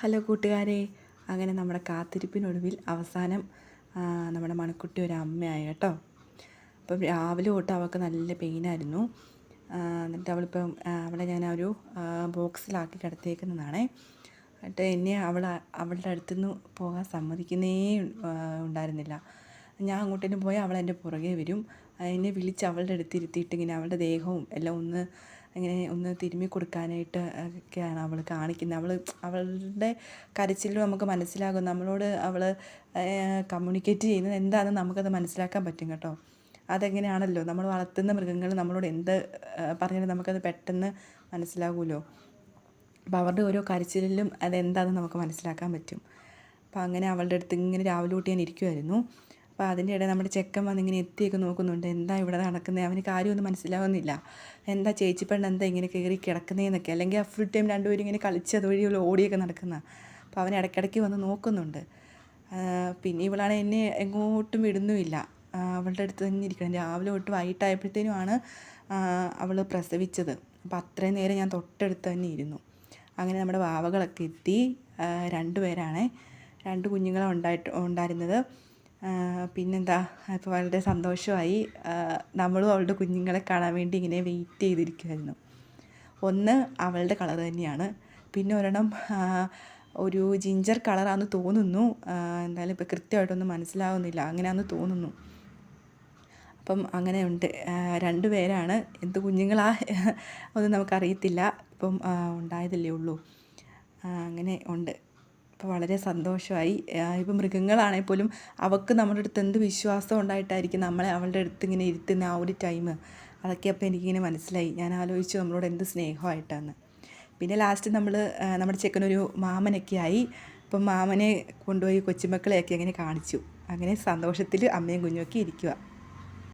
Hello കൂട്ടുകാരെ. അങ്ങനെ നമ്മുടെ കാത്തിരിപ്പിനൊടുവിൽ അവസാനം നമ്മുടെ മണക്കുട്ടി ഒരു അമ്മയായി കേട്ടോ. അപ്പം രാവിലെ തൊട്ട് അവൾക്ക് നല്ല പെയിനായിരുന്നു എന്നിട്ട് അവളിപ്പം അവളെ ഞാൻ ഒരു ബോക്സിലാക്കി കിടത്തേക്കുന്നതാണേ എന്നിട്ട് എന്നെ അവൾ അവളുടെ അടുത്തുനിന്ന് പോകാൻ സമ്മതിക്കുന്നേ ഉണ്ടായിരുന്നില്ല. ഞാൻ അങ്ങോട്ടേനും പോയാൽ അവൾ എന്റെ പുറകെ വരും. എന്നെ വിളിച്ച് അവളുടെ അടുത്ത് ഇരുത്തിയിട്ട് ഇങ്ങനെ അവളുടെ ദേഹവും എല്ലാം ഒന്ന് ഇങ്ങനെ ഒന്ന് തിരുമ്മി കൊടുക്കാനായിട്ട് ഒക്കെയാണ് അവൾ കാണിക്കുന്നത് അവൾ അവളുടെ കരച്ചിലും നമുക്ക് മനസ്സിലാകും. നമ്മളോട് അവൾ കമ്മ്യൂണിക്കേറ്റ് ചെയ്യുന്നത് എന്താണെന്ന് നമുക്കത് മനസ്സിലാക്കാൻ പറ്റും കേട്ടോ. അതെങ്ങനെയാണല്ലോ? നമ്മൾ വളർത്തുന്ന മൃഗങ്ങൾ നമ്മളോട് എന്ത് പറഞ്ഞാലും നമുക്കത് പെട്ടെന്ന് മനസ്സിലാകുമല്ലോ അപ്പോൾ അവരുടെ ഓരോ കരച്ചിലും അതെന്താണെന്ന് നമുക്ക് മനസ്സിലാക്കാൻ പറ്റും. അപ്പോൾ അങ്ങനെ അവളുടെ അടുത്ത് ഇങ്ങനെ രാവിലെ തൊട്ട് ഞാൻ ഇരിക്കുമായിരുന്നു അപ്പോൾ അതിന്റെ ഇടയിൽ നമ്മുടെ ചെക്കൻ വന്നിങ്ങനെ എത്തിയൊക്കെ നോക്കുന്നുണ്ട്. എന്താ ഇവിടെ നടക്കുന്നത് അവന് കാര്യമൊന്നും മനസ്സിലാവുന്നില്ല. എന്താ ചേച്ചി പെണ്ണ് എന്താ ഇങ്ങനെ കയറി കിടക്കുന്നതെന്നൊക്കെ അല്ലെങ്കിൽ ആ ഫുൾ ടൈം രണ്ടുപേരും ഇങ്ങനെ കളിച്ച് അതുവഴിയുള്ള ഓടിയൊക്കെ നടക്കുന്ന. അപ്പോൾ അവൻ ഇടയ്ക്കിടയ്ക്ക് വന്ന് നോക്കുന്നുണ്ട്. പിന്നെ ഇവളാണ് എന്നെ എങ്ങോട്ടും വിടുന്നുമില്ല. അവളുടെ അടുത്ത് തന്നെ ഇരിക്കണം. രാവിലെ തൊട്ട് വൈകിട്ടായപ്പോഴത്തേനുമാണ് അവൾ പ്രസവിച്ചത്. അപ്പോൾ അത്രയും നേരം ഞാൻ തൊട്ടടുത്ത് തന്നെ ഇരുന്നു. അങ്ങനെ നമ്മുടെ വാവകളൊക്കെ എത്തി. രണ്ടുപേരാണ്. രണ്ട് കുഞ്ഞുങ്ങളാണ് ഉണ്ടായിട്ട് ഉണ്ടായിരുന്നത്. പിന്നെന്താ അപ്പോൾ വളരെ സന്തോഷമായി. നമ്മളും അവളുടെ കുഞ്ഞുങ്ങളെ കാണാൻ വേണ്ടി ഇങ്ങനെ വെയിറ്റ് ചെയ്തിരിക്കുമായിരുന്നു ഒന്ന് അവളുടെ കളർ തന്നെയാണ്. പിന്നെ ഒരെണ്ണം ഒരു ജിഞ്ചർ കളറാന്ന് തോന്നുന്നു. എന്തായാലും ഇപ്പോൾ കൃത്യമായിട്ടൊന്നും മനസ്സിലാവുന്നില്ല. അങ്ങനെയാന്ന് തോന്നുന്നു. അപ്പം അങ്ങനെ ഉണ്ട് ആ, രണ്ട് പേരാണ്. എന്ത് കുഞ്ഞുങ്ങളാ? ഒന്നും നമുക്കറിയത്തില്ല. ഇപ്പം ഉണ്ടായതല്ലേ ഉള്ളൂ. അങ്ങനെ ഉണ്ട്. അപ്പോൾ വളരെ സന്തോഷമായി. ഇപ്പോൾ ഇപ്പം മൃഗങ്ങളാണെങ്കിൽ പോലും അവൾക്ക് നമ്മുടെ അടുത്ത് എന്ത് വിശ്വാസം ഉണ്ടായിട്ടായിരിക്കും നമ്മളെ അവളുടെ അടുത്ത് ഇങ്ങനെ ഇരുത്തുന്ന ആ ഒരു ടൈം അതൊക്കെ അപ്പോൾ എനിക്കിങ്ങനെ മനസ്സിലായി. ഞാൻ ആലോചിച്ചു നമ്മളോട് എന്ത് സ്നേഹമായിട്ടാണ് പിന്നെ ലാസ്റ്റ് നമ്മൾ നമ്മുടെ ചെക്കനൊരു മാമനൊക്കെ ആയി. അപ്പം മാമനെ കൊണ്ടുപോയി കൊച്ചുമക്കളെയൊക്കെ അങ്ങനെ കാണിച്ചു. അങ്ങനെ സന്തോഷത്തിൽ അമ്മയും കുഞ്ഞുമൊക്കെ ഇരിക്കുക